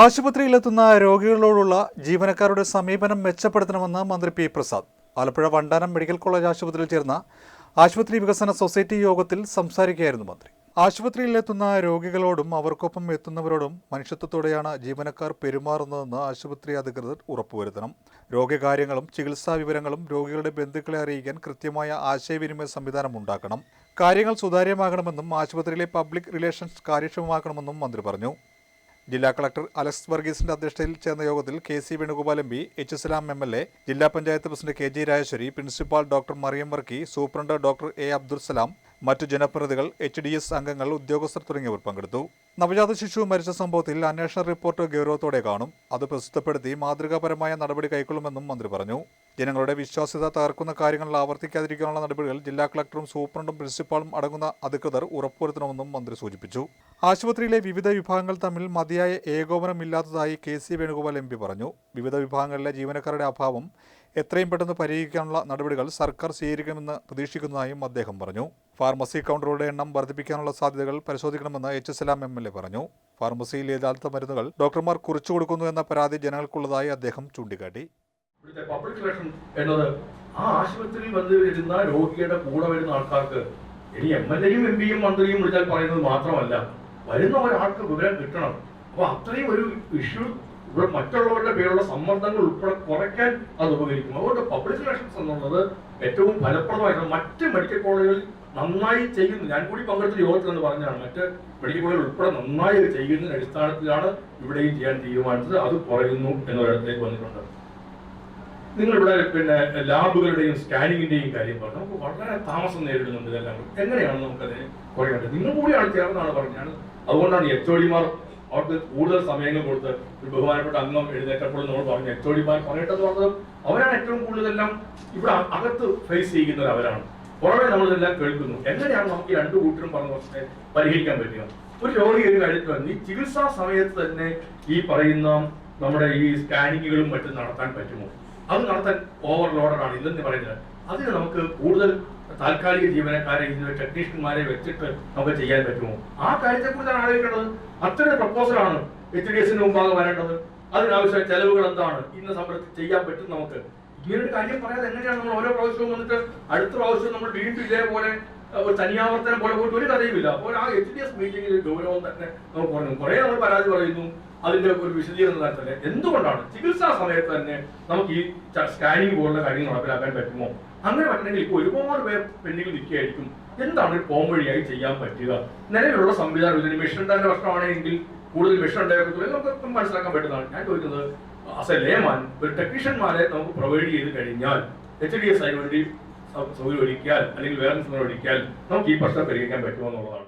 ആശുപത്രിയിലെത്തുന്ന രോഗികളോടുള്ള ജീവനക്കാരുടെ സമീപനം മെച്ചപ്പെടുത്തണമെന്ന് മന്ത്രി P Prasad. Alappuzha Vandanam medical college ആശുപത്രിയിൽ ചേർന്ന ആശുപത്രി വികസന സൊസൈറ്റി യോഗത്തിൽ സംസാരിക്കുകയായിരുന്നു മന്ത്രി. ആശുപത്രിയിലെത്തുന്ന രോഗികളോടും അവർക്കൊപ്പം എത്തുന്നവരോടും മനുഷ്യത്വത്തോടെയാണ് ജീവനക്കാർ പെരുമാറുന്നതെന്ന് ആശുപത്രി അധികൃതർ ഉറപ്പുവരുത്തണം. രോഗകാര്യങ്ങളും ചികിത്സാ വിവരങ്ങളും രോഗികളുടെ ബന്ധുക്കളെ അറിയിക്കാൻ കൃത്യമായ ആശയവിനിമയ സംവിധാനം ഉണ്ടാക്കണം. കാര്യങ്ങൾ സുതാര്യമാകണമെന്നും ആശുപത്രിയിലെ പബ്ലിക് റിലേഷൻസ് കാര്യക്ഷമമാക്കണമെന്നും മന്ത്രി പറഞ്ഞു. ജില്ലാ കളക്ടർ അലക്സ് വർഗീസിന്റെ അധ്യക്ഷതയിൽ ചേർന്ന യോഗത്തിൽ K C Venugopal M P H Islam M L A ജില്ലാ panchayat president K G Rajeswari principal doctor Mariyam Varkey superintendent doctor A Abdul Salam മറ്റു ജനപ്രതിനിധികൾ എച്ച് ഡി എസ് അംഗങ്ങൾ ഉദ്യോഗസ്ഥർ തുടങ്ങിയവർ പങ്കെടുത്തു. നവജാത ശിശു മരിച്ച സംഭവത്തിൽ അന്വേഷണ റിപ്പോർട്ട് ഗൗരവത്തോടെ കാണും. അത് പ്രസിദ്ധപ്പെടുത്തി മാതൃകാപരമായ നടപടി കൈക്കൊള്ളുമെന്നും മന്ത്രി പറഞ്ഞു. ജനങ്ങളുടെ വിശ്വാസ്യത തകർക്കുന്ന കാര്യങ്ങൾ ആവർത്തിക്കാതിരിക്കാനുള്ള നടപടികൾ ജില്ലാ കളക്ടറും സൂപ്രണ്ടും പ്രിൻസിപ്പാളും അടങ്ങുന്ന അധികൃതർ ഉറപ്പുവരുത്തണമെന്നും മന്ത്രി സൂചിപ്പിച്ചു. ആശുപത്രിയിലെ വിവിധ വിഭാഗങ്ങൾ തമ്മിൽ മതിയായ ഏകോപനമില്ലാത്തതായി K C Venugopal M P പറഞ്ഞു. വിവിധ വിഭാഗങ്ങളിലെ ജീവനക്കാരുടെ അഭാവം എത്രയും പെട്ടെന്ന് പരിഹരിക്കാനുള്ള നടപടികൾ സർക്കാർ സ്വീകരിക്കണമെന്ന് പ്രതീക്ഷിക്കുന്നതായും അദ്ദേഹം പറഞ്ഞു. ഫാർമസി കൗണ്ടറുകളുടെ എണ്ണം വർദ്ധിപ്പിക്കാനുള്ള സാധ്യതകൾ പരിശോധിക്കണമെന്ന് H Salam M L A പറഞ്ഞു. ഫാർമസിയിൽ യഥാർത്ഥ മരുന്നുകൾ ഡോക്ടർമാർ കുറിച്ചു കൊടുക്കുന്നു എന്ന പരാതി ജനങ്ങൾക്കുള്ളതായി അദ്ദേഹം ചൂണ്ടിക്കാട്ടി. ഇവിടുത്തെ പബ്ലിക് റിലേഷൻ ആ ആശുപത്രിയിൽ വന്ന് വരുന്ന രോഗിയുടെ കൂടെ വരുന്ന ആൾക്കാർക്ക് ഇനി എം എൽ എയും എം പിയും മന്ത്രിയും വിളിച്ചാൽ പറയുന്നത് മാത്രമല്ല. വരുന്ന ഒരാൾക്ക് വിവരം കിട്ടണം. അപ്പൊ അത്രയും ഒരു ഇഷ്യൂ ഇവിടെ മറ്റുള്ളവരുടെ പേരുള്ള സമ്മർദ്ദങ്ങൾ ഉൾപ്പെടെ കുറയ്ക്കാൻ അത് ഉപകരിക്കും. അതുകൊണ്ട് പബ്ലിക് റിലേഷൻസ് എന്നുള്ളത് ഏറ്റവും ഫലപ്രദമായിട്ട് മറ്റ് മെഡിക്കൽ കോളേജുകളിൽ നന്നായി ചെയ്യുന്നു ഞാൻ കൂടി പങ്കെടുത്ത യോഗത്തിൽ എന്ന് പറഞ്ഞാണ് മറ്റ് മെഡിക്കൽ കോളേജുകൾ ഉൾപ്പെടെ നന്നായി ചെയ്യുന്ന അടിസ്ഥാനത്തിലാണ് ഇവിടെയും ചെയ്യാൻ തീരുമാനിച്ചത്. അത് കുറയുന്നു എന്നൊരിടത്തേക്ക് വന്നിട്ടുണ്ട്. നിങ്ങൾ ഇവിടെ പിന്നെ ലാബുകളുടെയും സ്കാനിങ്ങിന്റെയും കാര്യം പറഞ്ഞു. നമുക്ക് വളരെ താമസം നേരിടുന്നുണ്ട് ഇതെല്ലാം എങ്ങനെയാണ് നമുക്കത് കുറയേണ്ടത്? നിങ്ങൾ കൂടിയാണ് ചേർന്നാണ് പറഞ്ഞാണ് അതുകൊണ്ടാണ് എച്ച് ഒടിമാർ അവർക്ക് കൂടുതൽ സമയങ്ങൾ കൊടുത്ത് ഒരു ബഹുമാനപ്പെട്ട അംഗം എഴുന്നേറ്റപ്പോൾ നമ്മൾ പറഞ്ഞു എച്ച് ഒടിമാർ പറയട്ടെന്ന് പറഞ്ഞത് അവരാണ് ഏറ്റവും കൂടുതലെല്ലാം ഇവിടെ അകത്ത് ഫേസ് ചെയ്യുന്നത് അവരാണ്. പുറമെ നമ്മളിതെല്ലാം കേൾക്കുന്നു. എങ്ങനെയാണ് നമുക്ക് രണ്ടു കൂട്ടരും പറഞ്ഞ പ്രശ്നത്തെ പരിഹരിക്കാൻ പറ്റുക? ഒരു രോഗി ഒരു കാര്യത്തിൽ വന്ന് ഈ ചികിത്സാ സമയത്ത് തന്നെ ഈ പറയുന്ന നമ്മുടെ ഈ സ്കാനിങ്ങുകളും മറ്റും നടത്താൻ പറ്റുമോ? അത് നടത്താൻ ഓവർലോഡാണ് ഇല്ലെന്ന് പറയുന്നത് അതിന് നമുക്ക് കൂടുതൽ താൽക്കാലിക ജീവനക്കാരെ ഇതിന് ടെക്നീഷ്യന്മാരെ വെച്ചിട്ട് നമുക്ക് ചെയ്യാൻ പറ്റുമോ? ആ കാര്യത്തെ കാര്യത്തെക്കുറിച്ചാണ് ആലോചിക്കേണ്ടത്. അത്തരം പ്രപ്പോസലാണ് എച്ച് ഡി എസിന് മുമ്പാകെ വരേണ്ടത്. അതിനാവശ്യമായ ചെലവുകൾ എന്താണ്? ഇന്ന സമരത്തിൽ ചെയ്യാൻ പറ്റും നമുക്ക്. ഇങ്ങനൊരു കാര്യം പറയാതെ എങ്ങനെയാണ് നമ്മൾ ഓരോ പ്രാവശ്യവും വന്നിട്ട് അടുത്ത പ്രാവശ്യം നമ്മൾ വീണ്ടും ഇതേപോലെ ഒരു തനിയാവർത്തനം പോലെ പോയിട്ട് ഒരു കഥയുമില്ല. അപ്പോൾ ആ എച്ച് ഡി എസ് മീറ്റിംഗിൽ ഗൗരവം തന്നെ നമുക്ക് പറഞ്ഞു. കുറെ നമ്മൾ പരാതി പറയുന്നു. അതിന്റെ ഒരു വിശദീകരണം നടത്തല്ലേ എന്തുകൊണ്ടാണ് ചികിത്സാ സമയത്ത് തന്നെ നമുക്ക് ഈ സ്കാനിങ് പോലുള്ള കാര്യങ്ങൾ നടപ്പിലാക്കാൻ പറ്റുമോ? അങ്ങനെ പറ്റണമെങ്കിൽ ഇപ്പോൾ ഒരുപാട് പേർ പെൻഡിങ്ങിൽ നിൽക്കുകയായിരിക്കും. എന്താണ് ഒരു പോം വഴിയായി ചെയ്യാൻ പറ്റുക? നിലവിലുള്ള സംവിധാനം ഇതിന് മെഷീൻ ഉണ്ടാകുന്ന പ്രശ്നമാണെങ്കിൽ കൂടുതൽ മെഷീൻ ഉണ്ടായിരുന്നു നമുക്ക് മനസ്സിലാക്കാൻ പറ്റുന്നതാണ്. ഞാൻ ചോദിക്കുന്നത് അസ് എ ലേമാൻ ഒരു ടെക്നീഷ്യന്മാരെ നമുക്ക് പ്രൊവൈഡ് ചെയ്ത് കഴിഞ്ഞാൽ എച്ച് ഡി എസ് ആയി വേണ്ടി സൗകര്യം ഒരുക്കിയാൽ അല്ലെങ്കിൽ വേറെ സൗകര്യം ഒരുക്കിയാൽ നമുക്ക് ഈ പ്രശ്നം പരിഹരിക്കാൻ പറ്റുമോ എന്നുള്ളതാണ്.